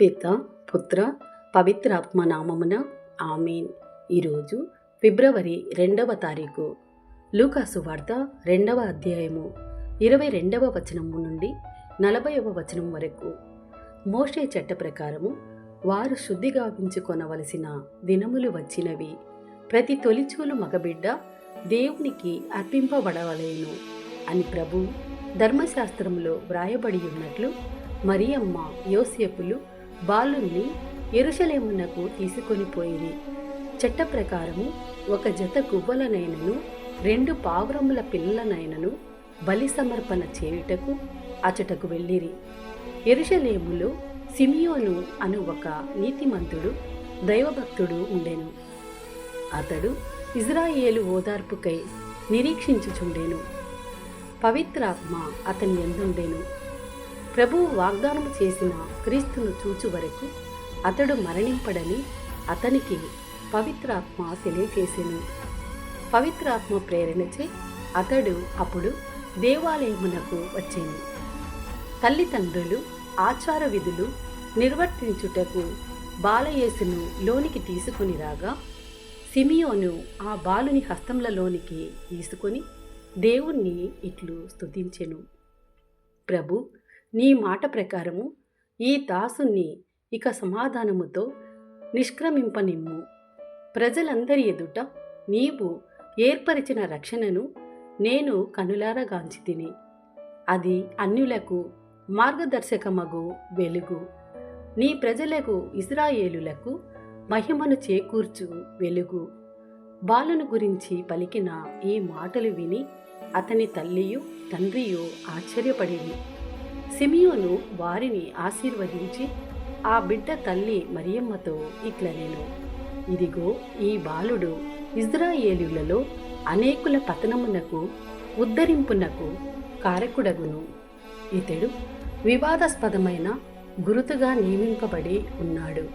పిత పుత్ర పవిత్రాత్మ నామమున ఆమెన్. ఈరోజు ఫిబ్రవరి రెండవ తారీఖు. లూకాసు వార్త రెండవ అధ్యాయము ఇరవై రెండవ వచనము నుండి నలభైవ వచనం వరకు. మోషే చట్ట ప్రకారము వారు శుద్ధి గావించుకొనవలసిన దినములు వచ్చినవి. ప్రతి తొలిచూలు మగబిడ్డ దేవునికి అర్పింపబడవలేను అని ప్రభు ధర్మశాస్త్రంలో వ్రాయబడి ఉన్నట్లు మరియమ్మ యోసేపులు బాలుణ్ణి ఎరుషలేమునకు తీసుకొని పోయిరి. చట్ట ప్రకారము ఒక జత గువ్వలనైనను రెండు పావురముల పిల్లలనైనను బలి సమర్పణ చేయుటకు అచటకు వెళ్ళిరి. ఎరుషలేములో సిమియోను అను ఒక నీతిమంతుడు దైవభక్తుడు ఉండెను. అతడు ఇజ్రాయేలు ఓదార్పుకై నిరీక్షించుచుండెను. పవిత్రాత్మ అతని ఎందుండెను. ప్రభువు వాగ్దానం చేసిన క్రీస్తును చూచు వరకు అతడు మరణింపడని అతనికి పవిత్రాత్మ తెలియచేసింది పవిత్రాత్మ ప్రేరణచే అతడు అప్పుడు దేవాలయమునకు వచ్చింది తల్లిదండ్రులు ఆచార విధులు నిర్వర్తించుటకు బాలయేసును లోనికి తీసుకుని రాగా సిమియోను ఆ బాలుని హస్తములలోనికి తీసుకొని దేవుణ్ణి ఇట్లు స్తుతించెను. ప్రభు నీ మాట ప్రకారము ఈ దాసుని ఇక సమాధానముతో నిష్క్రమింపనిమ్ము. ప్రజలందరి ఎదుట నీవు ఏర్పరిచిన రక్షణను నేను కనులారగాంచి తిని అది అన్యులకు మార్గదర్శకమగు వెలుగు. నీ ప్రజలకు ఇస్రాయేలులకు మహిమను చేకూర్చు వెలుగు. బాలును గురించి పలికిన ఈ మాటలు విని అతని తల్లియు తండ్రియు ఆశ్చర్యపడింది సిమియోను వారిని ఆశీర్వదించి ఆ బిడ్డ తల్లి మరియమ్మతో ఇట్లనేను ఇదిగో ఈ బాలుడు ఇజ్రాయేలులలో అనేకుల పతనమునకు ఉద్ధరింపునకు కారకుడగును. ఇతడు వివాదాస్పదమైన గురుతుగా నియమింపబడి ఉన్నాడు.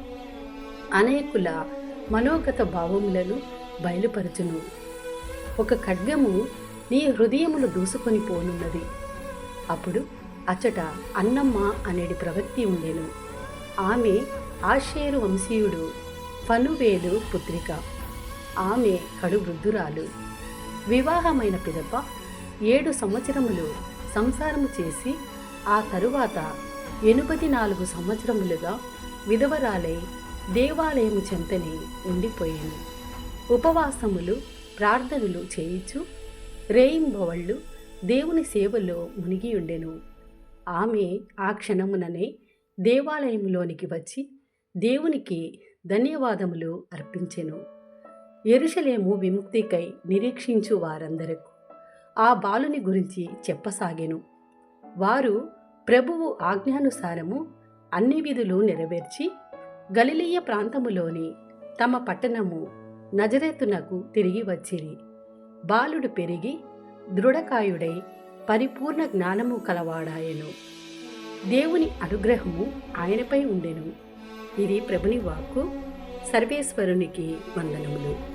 అనేకుల మనోగత భావములను బయలుపరచును. ఒక ఖడ్గము నీ హృదయములు దూసుకొని పోనున్నది. అప్పుడు అచ్చట అన్నమ్మ అనేడి ప్రవక్తి ఉండెను. ఆమె ఆషేరు వంశీయుడు ఫనువేలు పుత్రిక. ఆమె కడు వృద్ధురాలు. వివాహమైన పిదప ఏడు సంవత్సరములు సంసారము చేసి ఆ తరువాత ఎనుపది నాలుగు సంవత్సరములుగా విధవరాలై దేవాలయము చెంతని ఉండిపోయాను. ఉపవాసములు ప్రార్థనలు చేయించు రేయింబవళ్ళు దేవుని సేవలో మునిగి ఉండెను ఆమె ఆ క్షణముననే దేవాలయంలోనికి వచ్చి దేవునికి ధన్యవాదములు అర్పించెను. ఎరుషలేము విముక్తికై నిరీక్షించు వారందరకు ఆ బాలుని గురించి చెప్పసాగెను. వారు ప్రభువు ఆజ్ఞానుసారము అన్ని విధులు నెరవేర్చి గలిలీయ ప్రాంతములోని తమ పట్టణము నజరేతునకు తిరిగి వచ్చిరి. బాలుడు పెరిగి దృఢకాయుడై పరిపూర్ణ జ్ఞానము కలవాడాయను. దేవుని అనుగ్రహము ఆయనపై ఉండెను. ఇది ప్రభుని వాక్కు సర్వేశ్వరునికి వందనములు.